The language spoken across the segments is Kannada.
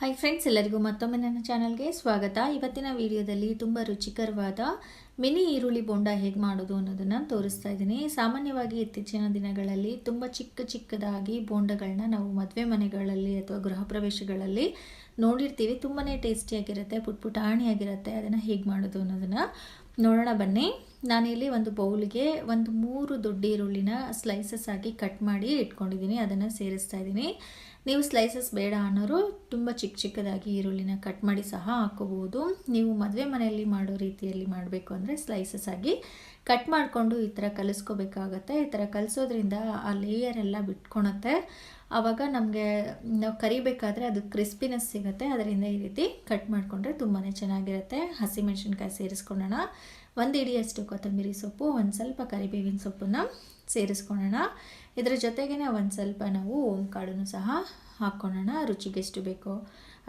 ಹಾಯ್ ಫ್ರೆಂಡ್ಸ್ ಎಲ್ಲರಿಗೂ ಮತ್ತೊಮ್ಮೆ ನನ್ನ ಚಾನಲ್ಗೆ ಸ್ವಾಗತ. ಇವತ್ತಿನ ವಿಡಿಯೋದಲ್ಲಿ ತುಂಬ ರುಚಿಕರವಾದ ಮಿನಿ ಈರುಳ್ಳಿ ಬೋಂಡ ಹೇಗೆ ಮಾಡೋದು ಅನ್ನೋದನ್ನು ತೋರಿಸ್ತಾ ಇದ್ದೀನಿ. ಸಾಮಾನ್ಯವಾಗಿ ಇತ್ತೀಚಿನ ದಿನಗಳಲ್ಲಿ ತುಂಬ ಚಿಕ್ಕ ಚಿಕ್ಕದಾಗಿ ಬೋಂಡಗಳನ್ನ ನಾವು ಮದುವೆ ಮನೆಗಳಲ್ಲಿ ಅಥವಾ ಗೃಹ ಪ್ರವೇಶಗಳಲ್ಲಿ ನೋಡಿರ್ತೀವಿ. ತುಂಬಾ ಟೇಸ್ಟಿಯಾಗಿರುತ್ತೆ ಪುಟ್ ಪುಟಾಣಿಯಾಗಿರುತ್ತೆ ಅದನ್ನು ಹೇಗೆ ಮಾಡೋದು ಅನ್ನೋದನ್ನು ನೋಡೋಣ ಬನ್ನಿ. ನಾನಿಲ್ಲಿ ಒಂದು ಬೌಲ್ಗೆ ಒಂದು ಮೂರು ದೊಡ್ಡ ಈರುಳ್ಳಿನ ಸ್ಲೈಸಸ್ ಆಗಿ ಕಟ್ ಮಾಡಿ ಇಟ್ಕೊಂಡಿದ್ದೀನಿ, ಅದನ್ನು ಸೇರಿಸ್ತಾ ಇದ್ದೀನಿ. ನೀವು ಸ್ಲೈಸಸ್ ಬೇಡ ಅನ್ನೋರು ತುಂಬ ಚಿಕ್ಕ ಚಿಕ್ಕದಾಗಿ ಈರುಳ್ಳಿನ ಕಟ್ ಮಾಡಿ ಸಹ ಹಾಕೋಬಹುದು ನೀವು ಮದುವೆ ಮನೆಯಲ್ಲಿ ಮಾಡೋ ರೀತಿಯಲ್ಲಿ ಮಾಡಬೇಕು ಅಂದರೆ ಸ್ಲೈಸಸ್ ಆಗಿ ಕಟ್ ಮಾಡಿಕೊಂಡು ಈ ಥರ ಕಲಿಸ್ಕೋಬೇಕಾಗತ್ತೆ. ಈ ಥರ ಕಲಿಸೋದ್ರಿಂದ ಆ ಲೇಯರ್ ಎಲ್ಲ ಬಿಟ್ಕೊಳತ್ತೆ ಆವಾಗ ನಮಗೆ ನಾವು ಕರಿಬೇಕಾದ್ರೆ ಅದು ಕ್ರಿಸ್ಪಿನೆಸ್ ಸಿಗುತ್ತೆ. ಅದರಿಂದ ಈ ರೀತಿ ಕಟ್ ಮಾಡಿಕೊಂಡ್ರೆ ತುಂಬಾ ಚೆನ್ನಾಗಿರುತ್ತೆ. ಹಸಿಮೆಣ್ಸಿನ್ಕಾಯಿ ಸೇರಿಸ್ಕೊಳ್ಳೋಣ ಒಂದು ಇಡಿಯಷ್ಟು ಕೊತ್ತಂಬರಿ ಸೊಪ್ಪು, ಒಂದು ಸ್ವಲ್ಪ ಕರಿಬೇವಿನ ಸೊಪ್ಪನ್ನು ಸೇರಿಸ್ಕೊಳ್ಳೋಣ ಇದರ ಜೊತೆಗೇ ಒಂದು ಸ್ವಲ್ಪ ನಾವು ಓಂ ಕಾಳು ಸಹ ಹಾಕ್ಕೊಳ್ಳೋಣ ರುಚಿಗೆ ಎಷ್ಟು ಬೇಕೋ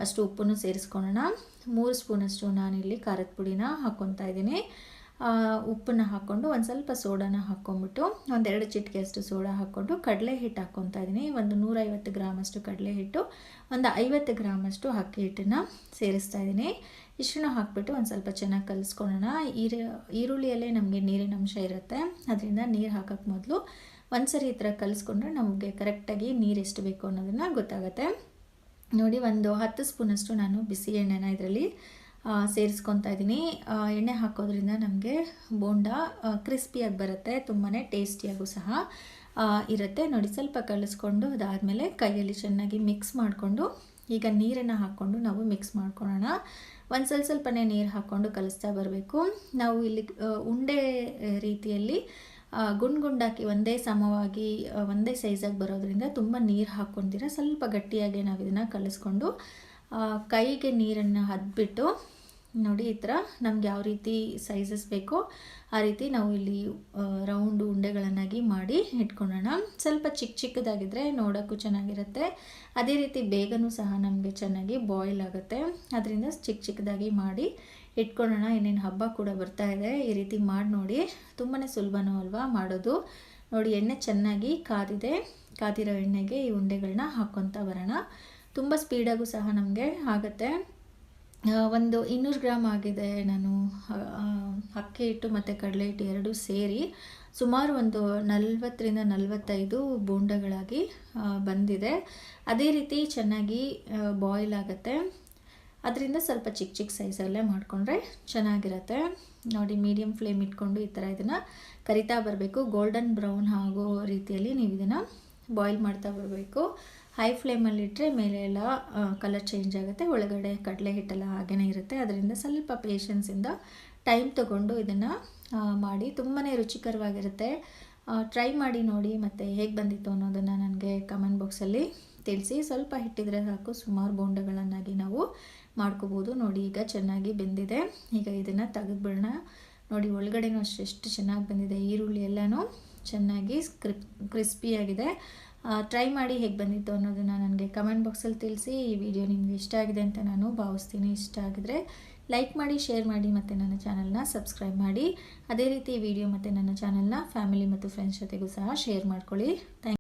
ಅಷ್ಟು ಉಪ್ಪನ್ನು ಸೇರಿಸ್ಕೊಳ್ಳೋಣ ಮೂರು ಸ್ಪೂನಷ್ಟು ನಾನಿಲ್ಲಿ ಖಾರದ ಪುಡಿನ ಹಾಕ್ಕೊತಾ ಇದ್ದೀನಿ. ಉಪ್ಪನ್ನು ಹಾಕ್ಕೊಂಡು ಒಂದು ಸ್ವಲ್ಪ ಸೋಡಾನ ಹಾಕ್ಕೊಂಬಿಟ್ಟು ಒಂದೆರಡು ಚಿಟಿಕೆಯಷ್ಟು ಸೋಡಾ ಹಾಕ್ಕೊಂಡು ಕಡಲೆ ಹಿಟ್ಟು ಹಾಕ್ಕೊತಾ ಇದ್ದೀನಿ ಒಂದು ನೂರೈವತ್ತು ಗ್ರಾಮಷ್ಟು ಕಡಲೆ ಹಿಟ್ಟು, ಒಂದು ಐವತ್ತು ಗ್ರಾಮಷ್ಟು ಅಕ್ಕಿ ಹಿಟ್ಟನ್ನು ಸೇರಿಸ್ತಾ ಇದ್ದೀನಿ ಇಷ್ಟನ್ನು ಹಾಕ್ಬಿಟ್ಟು ಒಂದು ಸ್ವಲ್ಪ ಚೆನ್ನಾಗಿ ಕಲಿಸ್ಕೊಳ್ಳೋಣ ಈರು, ಈರುಳ್ಳಿಯಲ್ಲೇ ನಮಗೆ ನೀರಿನ ಅಂಶ ಇರುತ್ತೆ. ಅದರಿಂದ ನೀರು ಹಾಕೋಕ್ಕೆ ಮೊದಲು ಒಂದು ಸರಿ ಈ ಥರ ಕಲಿಸ್ಕೊಂಡ್ರೆ ನಮಗೆ ಕರೆಕ್ಟಾಗಿ ನೀರು ಎಷ್ಟು ಬೇಕು ಅನ್ನೋದನ್ನು ಗೊತ್ತಾಗುತ್ತೆ. ನೋಡಿ, ಒಂದು ಹತ್ತು ಸ್ಪೂನಷ್ಟು ನಾನು ಬಿಸಿ ಎಣ್ಣೆನ ಇದರಲ್ಲಿ ಸೇರಿಸ್ಕೊತಾ ಇದ್ದೀನಿ ಎಣ್ಣೆ ಹಾಕೋದ್ರಿಂದ ನಮಗೆ ಬೋಂಡ ಕ್ರಿಸ್ಪಿಯಾಗಿ ಬರುತ್ತೆ ತುಂಬಾ ಟೇಸ್ಟಿಯಾಗೂ ಸಹ ಇರುತ್ತೆ. ನೋಡಿ, ಸ್ವಲ್ಪ ಕಳಿಸ್ಕೊಂಡು ಅದಾದಮೇಲೆ ಕೈಯಲ್ಲಿ ಚೆನ್ನಾಗಿ ಮಿಕ್ಸ್ ಮಾಡಿಕೊಂಡು, ಈಗ ನೀರನ್ನು ಹಾಕ್ಕೊಂಡು ನಾವು ಮಿಕ್ಸ್ ಮಾಡ್ಕೊಳ್ಳೋಣ. ಒಂದು ಸ್ವಲ್ಪ ಸ್ವಲ್ಪನೇ ನೀರು ಹಾಕ್ಕೊಂಡು ಕಲಿಸ್ತಾ ಬರಬೇಕು. ನಾವು ಇಲ್ಲಿ ಉಂಡೆ ರೀತಿಯಲ್ಲಿ ಗುಂಡು ಗುಂಡಾಕಿ ಒಂದೇ ಸಮವಾಗಿ ಒಂದೇ ಸೈಜಾಗಿ ಬರೋದ್ರಿಂದ ತುಂಬ ನೀರು ಹಾಕ್ಕೊಂತೀರ. ಸ್ವಲ್ಪ ಗಟ್ಟಿಯಾಗಿ ನಾವು ಇದನ್ನು ಕಲಿಸ್ಕೊಂಡು ಕೈಗೆ ನೀರನ್ನು ಹದ್ಬಿಟ್ಟು ನೋಡಿ ಈ ಥರ ನಮ್ಗೆ ಯಾವ ರೀತಿ ಸೈಜಸ್ ಬೇಕೋ ಆ ರೀತಿ ನಾವು ಇಲ್ಲಿ ರೌಂಡು ಉಂಡೆಗಳನ್ನಾಗಿ ಮಾಡಿ ಇಟ್ಕೊಳ್ಳೋಣ. ಸ್ವಲ್ಪ ಚಿಕ್ಕ ಚಿಕ್ಕದಾಗಿದ್ದರೆ ನೋಡೋಕ್ಕೂ ಚೆನ್ನಾಗಿರುತ್ತೆ. ಅದೇ ರೀತಿ ಬೇಗನೂ ಸಹ ನಮಗೆ ಚೆನ್ನಾಗಿ ಬಾಯ್ಲ್ ಆಗುತ್ತೆ. ಅದರಿಂದ ಚಿಕ್ಕ ಚಿಕ್ಕದಾಗಿ ಮಾಡಿ ಇಟ್ಕೊಳ್ಳೋಣ. ಇನ್ನೇನು ಹಬ್ಬ ಕೂಡ ಬರ್ತಾ ಇದೆ. ಈ ರೀತಿ ಮಾಡಿ ನೋಡಿ. ತುಂಬಾ ಸುಲಭನೂ ಅಲ್ವಾ ಮಾಡೋದು. ನೋಡಿ ಎಣ್ಣೆ ಚೆನ್ನಾಗಿ ಕಾದಿದೆ. ಕಾದಿರೋ ಎಣ್ಣೆಗೆ ಈ ಉಂಡೆಗಳನ್ನ ಹಾಕ್ಕೊತ ಬರೋಣ. ತುಂಬ ಸ್ಪೀಡಾಗೂ ಸಹ ನಮಗೆ ಆಗುತ್ತೆ. ಒಂದು ಇನ್ನೂರು ಗ್ರಾಮ್ ಆಗಿದೆ ನಾನು ಅಕ್ಕಿ ಹಿಟ್ಟು ಮತ್ತು ಕಡಲೆ ಹಿಟ್ಟು ಎರಡೂ ಸೇರಿ ಸುಮಾರು ಒಂದು ನಲ್ವತ್ತರಿಂದ ನಲವತ್ತೈದು ಬೋಂಡಗಳಾಗಿ ಬಂದಿದೆ. ಅದೇ ರೀತಿ ಚೆನ್ನಾಗಿ ಬಾಯ್ಲ್ ಆಗುತ್ತೆ. ಅದರಿಂದ ಸ್ವಲ್ಪ ಚಿಕ್ಕ ಚಿಕ್ಕ ಸೈಜಲ್ಲೇ ಮಾಡಿಕೊಂಡ್ರೆ ಚೆನ್ನಾಗಿರುತ್ತೆ. ನೋಡಿ ಮೀಡಿಯಮ್ ಫ್ಲೇಮ್ ಇಟ್ಕೊಂಡು ಈ ಥರ ಇದನ್ನು ಕರಿತಾ ಬರಬೇಕು. ಗೋಲ್ಡನ್ ಬ್ರೌನ್ ಆಗೋ ರೀತಿಯಲ್ಲಿ ನೀವು ಇದನ್ನು ಬಾಯ್ಲ್ ಮಾಡ್ತಾ ಬರಬೇಕು. ಹೈ ಫ್ಲೇಮಲ್ಲಿಟ್ಟರೆ ಮೇಲೆ ಎಲ್ಲ ಕಲರ್ ಚೇಂಜ್ ಆಗುತ್ತೆ. ಒಳಗಡೆ ಕಡಲೆ ಹಿಟ್ಟೆಲ್ಲ ಹಾಗೇ ಇರುತ್ತೆ. ಅದರಿಂದ ಸ್ವಲ್ಪ ಪೇಷನ್ಸಿಂದ ಟೈಮ್ ತಗೊಂಡು ಇದನ್ನು ಮಾಡಿ ತುಂಬಾ ರುಚಿಕರವಾಗಿರುತ್ತೆ. ಟ್ರೈ ಮಾಡಿ ನೋಡಿ ಮತ್ತು ಹೇಗೆ ಬಂದಿತ್ತು ಅನ್ನೋದನ್ನು ನನಗೆ ಕಮೆಂಟ್ ಬಾಕ್ಸಲ್ಲಿ ತಿಳಿಸಿ. ಸ್ವಲ್ಪ ಹಿಟ್ಟಿದ್ರೆ ಸಾಕು. ಸುಮಾರು ಬೋಂಡಗಳನ್ನಾಗಿ ನಾವು ಮಾಡ್ಕೋಬೋದು. ನೋಡಿ, ಈಗ ಚೆನ್ನಾಗಿ ಬೆಂದಿದೆ. ಈಗ ಇದನ್ನು ತೆಗೆದುಬಿಡೋಣ. ನೋಡಿ, ಒಳಗಡೆನೂ ಅಷ್ಟೆಷ್ಟು ಚೆನ್ನಾಗಿ ಬಂದಿದೆ. ಈರುಳ್ಳಿ ಎಲ್ಲನೂ ಚೆನ್ನಾಗಿ ಸ್ಕ್ರಿಪ್ ಕ್ರಿಸ್ಪಿಯಾಗಿದೆ ಟ್ರೈ ಮಾಡಿ ಹೇಗೆ ಬಂದಿತ್ತು ಅನ್ನೋದನ್ನು ನನಗೆ ಕಮೆಂಟ್ ಬಾಕ್ಸಲ್ಲಿ ತಿಳಿಸಿ ಈ ವಿಡಿಯೋ ನಿಮಗೆ ಇಷ್ಟ ಆಗಿದೆ ಅಂತ ನಾನು ಭಾವಿಸ್ತೀನಿ. ಇಷ್ಟ ಆಗಿದ್ರೆ ಲೈಕ್ ಮಾಡಿ ಶೇರ್ ಮಾಡಿ ಮತ್ತು ನನ್ನ ಚಾನಲ್ನ ಸಬ್ಸ್ಕ್ರೈಬ್ ಮಾಡಿ. ಅದೇ ರೀತಿ ವಿಡಿಯೋ ಮತ್ತು ನನ್ನ ಚಾನಲ್ನ ಫ್ಯಾಮಿಲಿ ಮತ್ತು ಫ್ರೆಂಡ್ಸ್ ಜೊತೆಗೂ ಸಹ ಶೇರ್ ಮಾಡ್ಕೊಳ್ಳಿ. ಥ್ಯಾಂಕ್